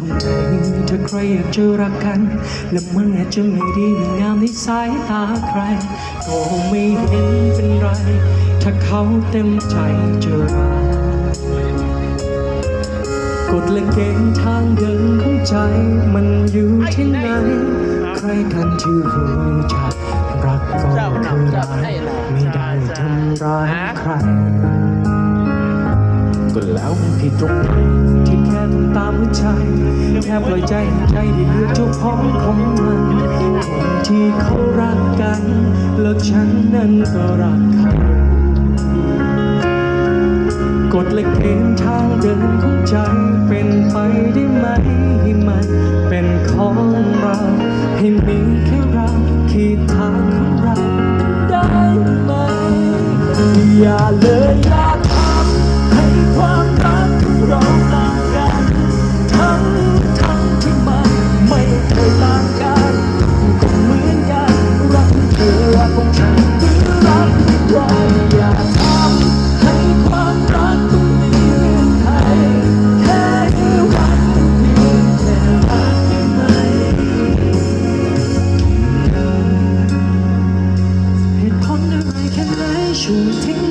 ตรงไหนถ้าใครอยากจะรักกัน และมันอาจจะไม่ดีไม่งามในสายตาใคร ก็ไม่เห็นเป็นไร ถ้าเขาเต็มใจจะรักกฎและเกณฑ์ทางเดินของใจ มันอยู่ที่ไหน ใครกันที่รู้จักรักก็คือรักไม่ได้ทำร้ายใคร ก็แล้วมันผิดตรงไหนที่ ทำตามหัวใจ แค่ปล่อยใจให้ใจได้เลือกเจ้าของของมัน คนที่เขารักกัน แล้วฉันนั้นก็รักเขากฎและเกณฑ์ทางเดินของใจเป็นไปได้ไหมให้มันเป็นของเรา ให้มีแค่เราขีดทางของเราได้ไหม อย่าเลยอย่าทำให้ 注定